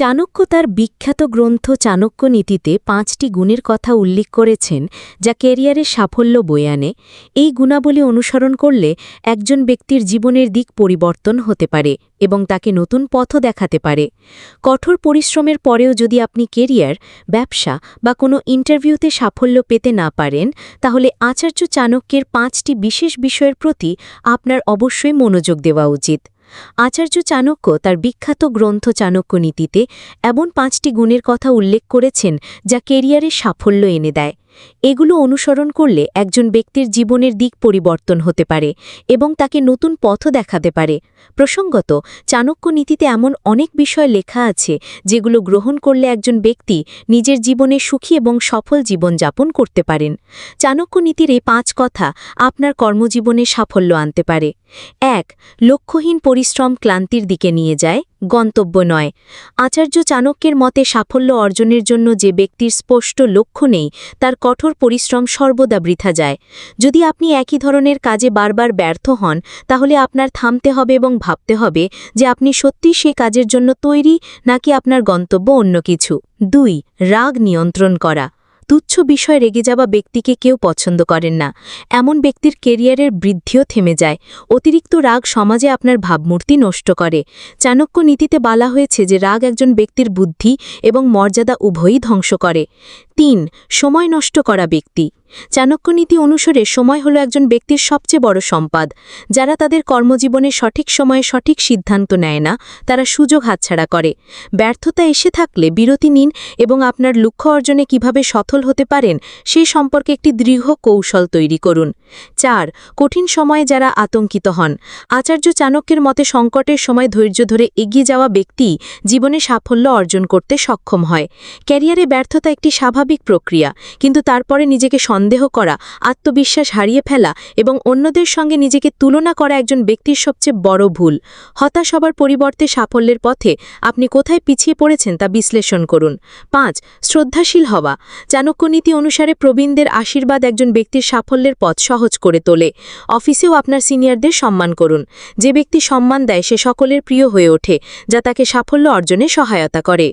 চাণক্য তার বিখ্যাত গ্রন্থ চাণক্য নীতিতে পাঁচটি গুণের কথা উল্লেখ করেছেন, যা ক্যারিয়ারের সাফল্য বয়ে আনে। এই গুণাবলী অনুসরণ করলে একজন ব্যক্তির জীবনের দিক পরিবর্তন হতে পারে এবং তাকে নতুন পথও দেখাতে পারে। কঠোর পরিশ্রমের পরেও যদি আপনি কেরিয়ার ব্যবসা বা কোনো ইন্টারভিউতে সাফল্য পেতে না পারেন, তাহলে আচার্য চাণক্যের পাঁচটি বিশেষ বিষয়ের প্রতি আপনার অবশ্যই মনোযোগ দেওয়া উচিত। আচার্য চাণক্য তার বিখ্যাত গ্রন্থ চাণক্য নীতিতে এমন পাঁচটি গুণের কথা উল্লেখ করেছেন যা কেরিয়ারে সাফল্য এনে দেয়। এগুলো অনুসরণ করলে একজন ব্যক্তির জীবনের দিক পরিবর্তন হতে পারে এবং তাকে নতুন পথও দেখাতে পারে। প্রসঙ্গত, চাণক্য নীতিতে এমন অনেক বিষয় লেখা আছে যেগুলো গ্রহণ করলে একজন ব্যক্তি নিজের জীবনে সুখী এবং সফল জীবনযাপন করতে পারেন। চাণক্য নীতির এই পাঁচ কথা আপনার কর্মজীবনে সাফল্য আনতে পারে। এক, লক্ষ্যহীন পরিশ্রম ক্লান্তির দিকে নিয়ে যায়। গন্তব্য নয়। আচার্য চাণক্যের মতে সাফল্য অর্জনের জন্য যে ব্যক্তির স্পষ্ট লক্ষ্য নেই, তার কঠোর পরিশ্রম সর্বদা বৃথা যায়। যদি আপনি একই ধরনের কাজে বারবার ব্যর্থ হন, তাহলে আপনার থামতে হবে এবং ভাবতে হবে যে আপনি সত্যি সে কাজের জন্য তৈরি, নাকি আপনার গন্তব্য অন্য কিছু। দুই, রাগ নিয়ন্ত্রণ করা। তুচ্ছ বিষয়ে রেগে যাওয়া ব্যক্তিকে কেউ পছন্দ করেন না। এমন ব্যক্তির কেরিয়ারের বৃদ্ধিও থেমে যায়। অতিরিক্ত রাগ সমাজে আপনার ভাবমূর্তি নষ্ট করে। চাণক্য নীতিতে বলা হয়েছে যে রাগ একজন ব্যক্তির বুদ্ধি এবং মর্যাদা উভয়ই ধ্বংস করে। তিন, সময় নষ্ট করা ব্যক্তি। চাণক্য নীতি অনুসারে সময় হল একজন ব্যক্তির সবচেয়ে বড় সম্পদ। যারা তাদের কর্মজীবনে সঠিক সময়ে সঠিক সিদ্ধান্ত নেয় না, তারা সুযোগ হাতছাড়া করে। ব্যর্থতা এসে থাকলে বিরতি নিন এবং আপনার লক্ষ্য অর্জনে কীভাবে সফল হতে পারেন সেই সম্পর্কে একটি দৃঢ় কৌশল তৈরি করুন। চার, কঠিন সময়ে যারা আতঙ্কিত হন। আচার্য চাণক্যের মতে সংকটের সময় ধৈর্য ধরে এগিয়ে যাওয়া ব্যক্তি জীবনে সাফল্য অর্জন করতে সক্ষম হয়। ক্যারিয়ারে ব্যর্থতা একটি স্বাভাবিক প্রক্রিয়া, কিন্তু তারপরে নিজেকে সন্দেহ করা, আত্মবিশ্বাস হারিয়ে ফেলা এবং অন্যদের সঙ্গে নিজেকে তুলনা করা একজন ব্যক্তির সবচেয়ে বড় ভুল। হতাশ হবার পরিবর্তে সাফল্যের পথে আপনি কোথায় পিছিয়ে পড়েছেন তা বিশ্লেষণ করুন। পাঁচ, শ্রদ্ধাশীল হওয়া। চাণক্য নীতি অনুসারে প্রবীণদের আশীর্বাদ একজন ব্যক্তির সাফল্যের পথ সহজ করে তোলে। অফিসেও আপনার সিনিয়রদের সম্মান করুন। যে ব্যক্তি সম্মান দেয় সে সকলের প্রিয় হয়ে ওঠে, যা তাকে সাফল্য অর্জনে সহায়তা করে।